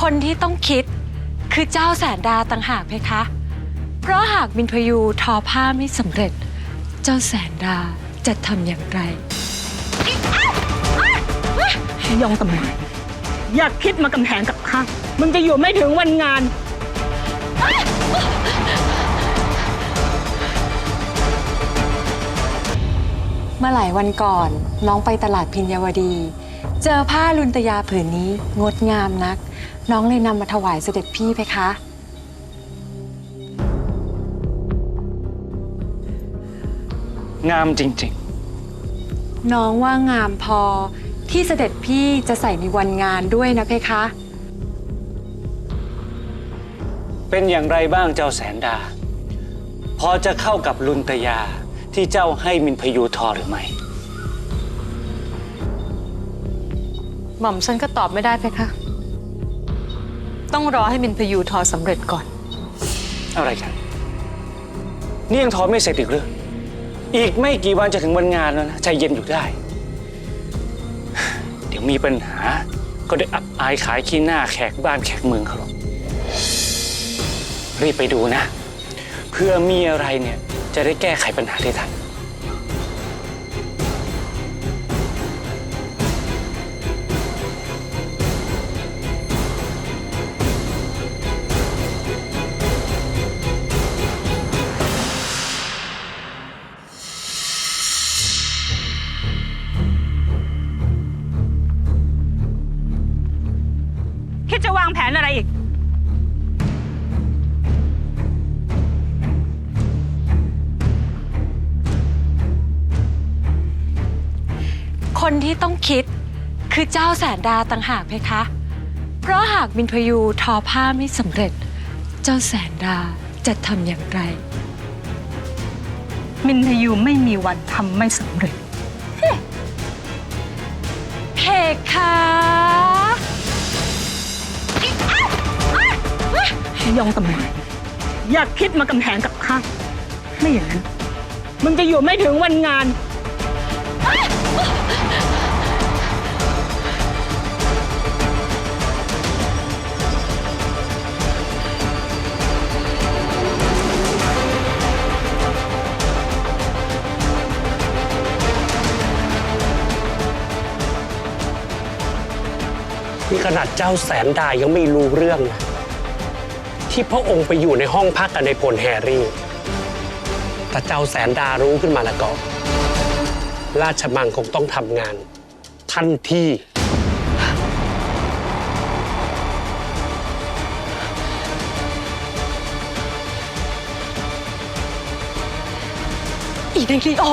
คนที่ต้องคิดคือเจ้าแสนดาต่างหากเพคะ เพราะหากมินพยูทอผ้าไม่สำเร็จ เจ้าแสนดาจะทำอย่างไรยองตำนานอย่าคิดมากำแหงกับข้ามึงจะอยู่ไม่ถึงวันงาน เมื่อหลายวันก่อนน้องไปตลาดพิญญาวดี เจอผ้าลุนตยาผืนนี้งดงามนัก น้องเลยนำมาถวายเสด็จพี่เพคะ งามจริงน้องว่างามพอที่เสด็จพี่จะใส่ในวันงานด้วยนะเพคะ ๆ เป็นอย่างไรบ้างเจ้าแสนดา พอจะเข้ากับลุนตยาที่เจ้าให้มินพยูทอหรือไม่ หม่อมฉันก็ตอบไม่ได้เพคะ ต้องรอให้มินพยูทอสำเร็จก่อน อะไรกัน นี่ยังทอไม่เสร็จอีกหรืออีกไม่กี่วันจะถึงวันงานแล้วนะ ใจเย็นอยู่ได้ เดี๋ยวมีปัญหา ก็ได้อับอายขายขี้หน้าแขกบ้านแขกเมืองเขาหรอกรีบไปดูนะ เพื่อมีอะไรเนี่ยจะได้แก้ไขปัญหาได้ทัน จะวางแผนอะไรอีก คนที่ต้องคิดคือเจ้าแสนดาต่างหากเพคะ เพราะหากมินพยูทอผ้าไม่สำเร็จ เจ้าแสนดาจะทำอย่างไร มินทยูไม่มีวันทำไม่สำเร็จ เพคะ ยองตำนานอย่าคิดมากำแหงกับข้าไม่อย่างนั้น มึงจะอยู่ไม่ถึงวันงาน นี่ขนาดเจ้าแสนดายังไม่รู้เรื่องนะ ที่พระองค์ไปอยู่ในห้องพักกับในพลแฮร์รี่ถ้าเจ้าแสนดารู้ขึ้นมาแล้วก็ ราชมังคงต้องทำงาน ทันทีอีเดลีโอ